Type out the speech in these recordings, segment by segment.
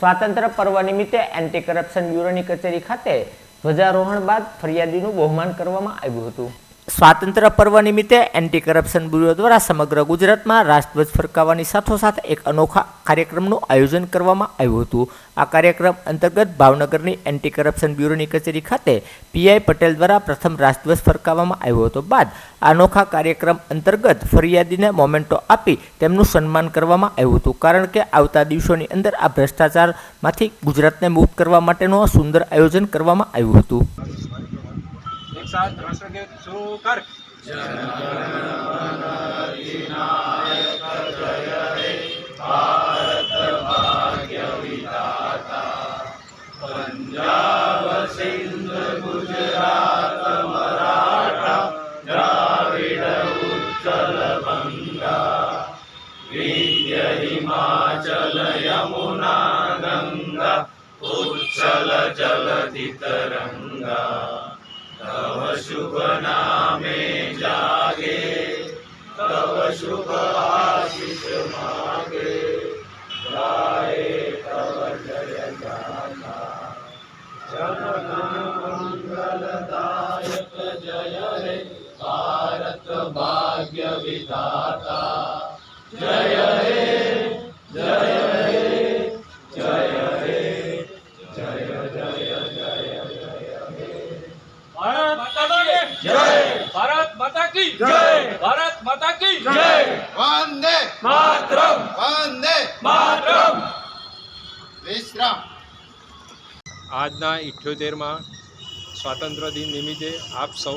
સ્વાતંત્ર્ય પર્વ નિમિત્તે એન્ટી કરપ્શન બ્યુરોની કચેરી ખાતે ધ્વજારોહણ બાદ ફરિયાદીનું બહુમાન કરવામાં આવ્યું હતું. સ્વાતંત્ર્ય પર્વ નિમિત્તે એન્ટી કરપ્શન બ્યુરો દ્વારા સમગ્ર ગુજરાતમાં રાષ્ટ્રધ્વજ ફરકાવવાની સાથોસાથ એક અનોખા કાર્યક્રમનું આયોજન કરવામાં આવ્યું હતું. આ કાર્યક્રમ અંતર્ગત ભાવનગરની એન્ટી કરપ્શન બ્યુરોની કચેરી ખાતે પીઆઈ પટેલ દ્વારા પ્રથમ રાષ્ટ્રધ્વજ ફરકાવવામાં આવ્યો હતો બાદ અનોખા કાર્યક્રમ અંતર્ગત ફરિયાદીને મોમેન્ટો આપી તેમનું સન્માન કરવામાં આવ્યું હતું. કારણ કે આવતા દિવસોની અંદર આ ભ્રષ્ટાચારમાંથી ગુજરાતને મુક્ત કરવા માટેનું સુંદર આયોજન કરવામાં આવ્યું હતું. ोकर जनय जयत पञ्जाब सिन्ध गुजरात मराठा राविण उज्जलमङ्गा विद्य हिमाचलयमुना गङ्गा उज्जल चलतितरङ्गा એક સાથ રાષ્ટ્રગીત જય રે ભારત માતા કી જય ભારત માતા કી જય ભારત માતા કી જય. વંદે. માતરમ. વંદે. માતરમ. વિશ્રામ. આજના ઇઠ્યોતેરમાં સ્વાતંત્ર્ય દિન નિમિત્તે આપ સૌ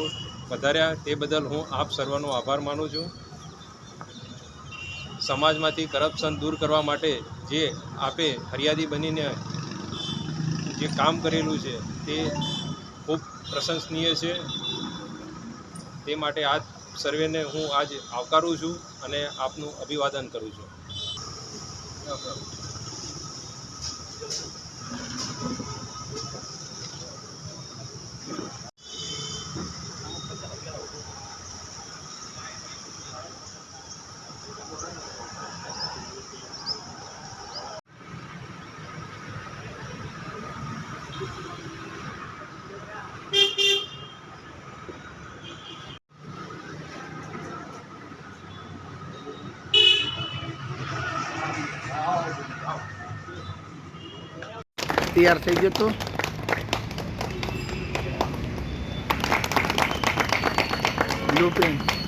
વધાર્યા તે બદલ હું આપ સર્વનો આભાર માનું છું. સમાજમાંથી કરપ્શન દૂર કરવા માટે જે આપે ફરિયાદી બનીને જે કામ કરેલું છે તે ખૂબ પ્રશંસનીય છે. તે માટે આ સર્વેને હું આજ આવકારું છું અને આપનું અભિવાદન કરું છું. તૈયાર થઈ ગયું તો. બ્લુપ્રિન્ટ મારો